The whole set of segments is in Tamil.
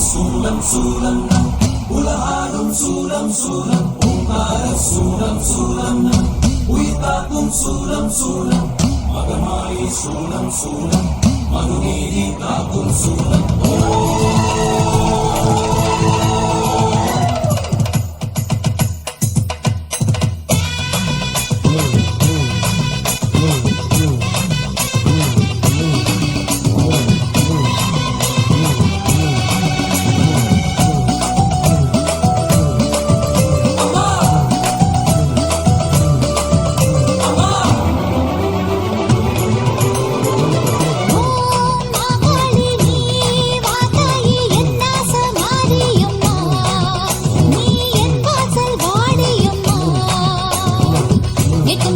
சூலம் சூலம். உலகாடும் சூலம் சூலம். ஓங்கார சூலம் சூலம். உயிர் காக்கும் சூலம் சூலம். மகமாயி சூலம் சூலம். மதுநீதி காக்கும் சூலம்.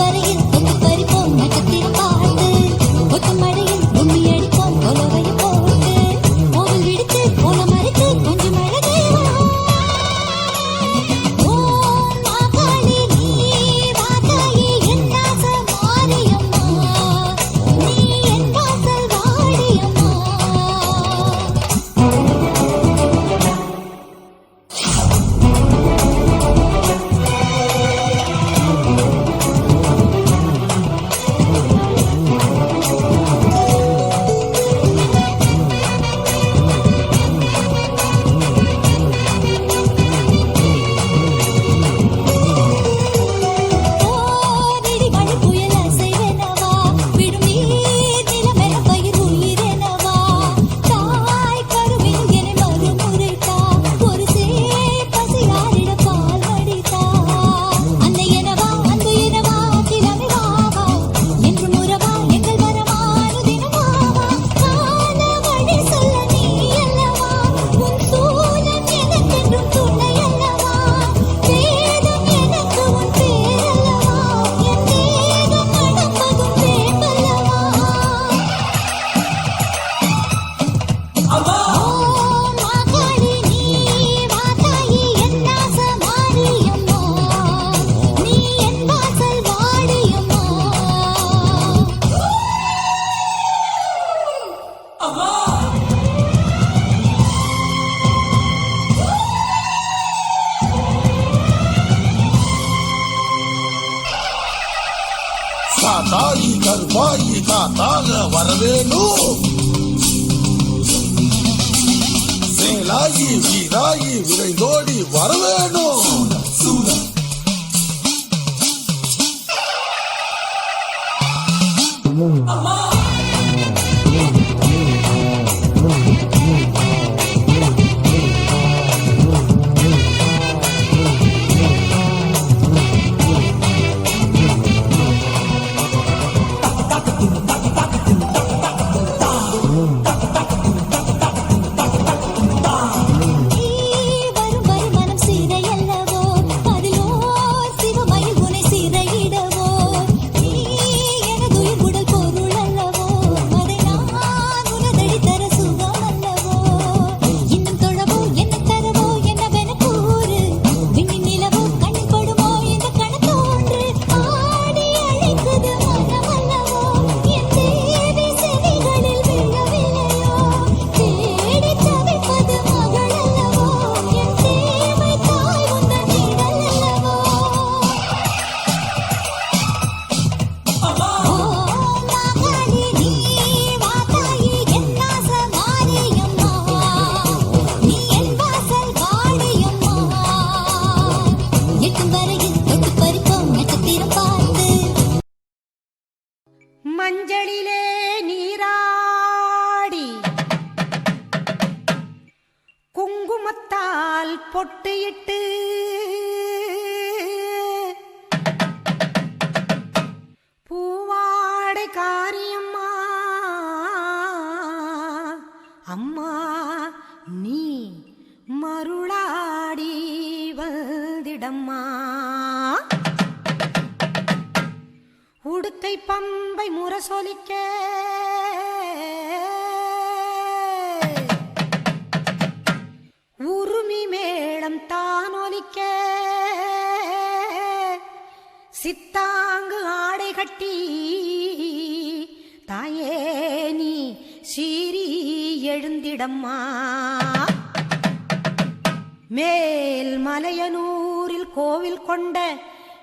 बरे தாயி கருப்பாயி தாத்தால வரவேணும் சேலாயி வீராயி விரைந்தோடி வரவேணும் சொலிக்க. உருமி மேளம் தான் ஒலிக்க. சித்தாங்கு ஆடை கட்டி. தாயே நீ சீரி எழுந்திடம்மா. மேல் மலையனூரில் கோவில் கொண்ட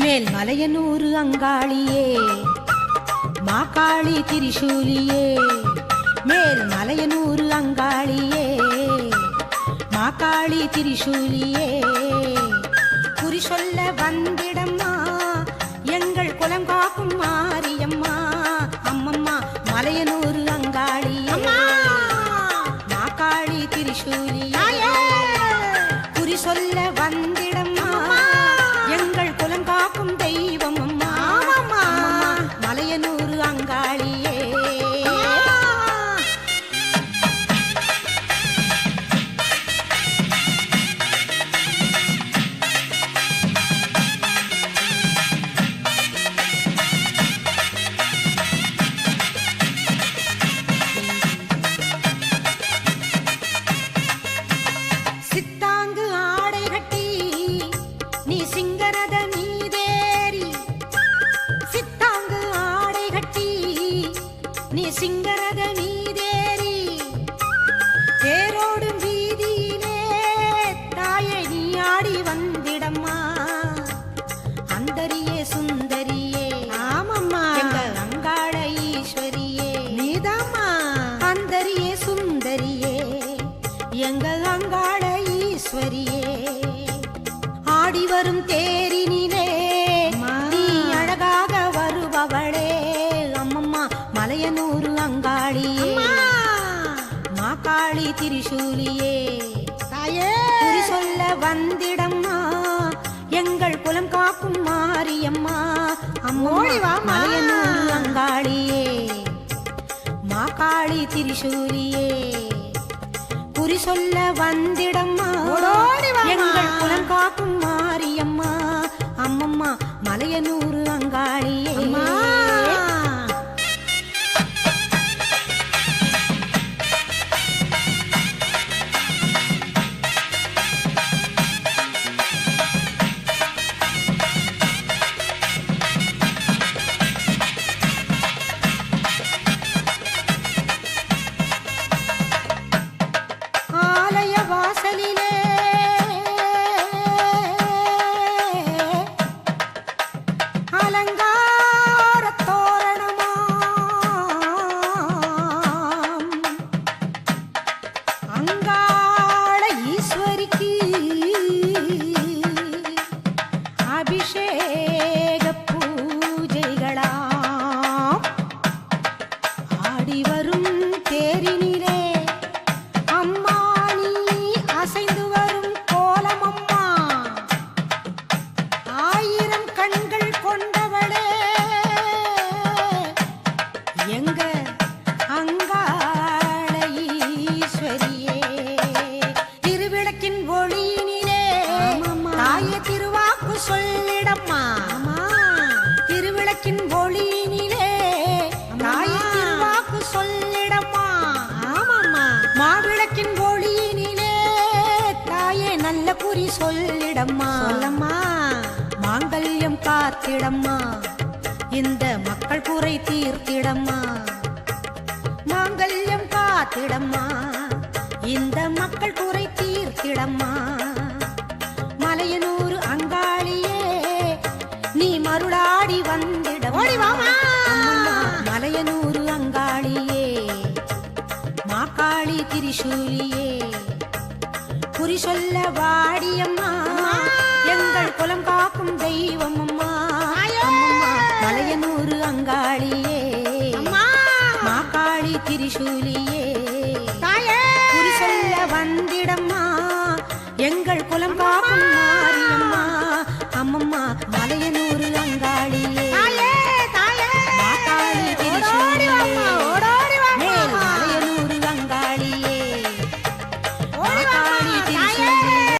மேல் மலையனூறு அங்காளியே மாக்காளி திரிசூலியே. மேல் மலையனூறு அங்காளியே மாக்காளி திரிசூலியே. குறி சொல்ல வந்திடம்மா எங்கள் குலம் காக்கும் மாரியம்மா. சித்தாங்கு மலையனூர் அங்காளியே மாக்காளி திரிசூலியே. குறி சொல்ல வந்திடம்மா. எங்கள் குலம் காக்கும் மாரியம்மா. அம்மோடி வா மலையனூர் அங்காளியே. மாக்காளி திரிசூலியே. குறி சொல்ல வந்திடம்மா. எங்கள் குலம் காக்கும் மாரியம்மா. அம்மம்மா மலையனூர் அங்காளியே. அபிஷேக பூஜைகளாம். ஆடி வரும் பார்த்திடம்மா. இந்த மக்கள் குறை தீர்த்திடம்மா. மாங்கல்யம் காத்திடம்மா. இந்த மக்கள் குறை தீர்த்திடம்மா. மலையனூர் அங்காளியே நீ மருளாடி வந்திட மலையனூர் அங்காளியே மாக்காளி திரிசூலியே. குறி சொல்லவா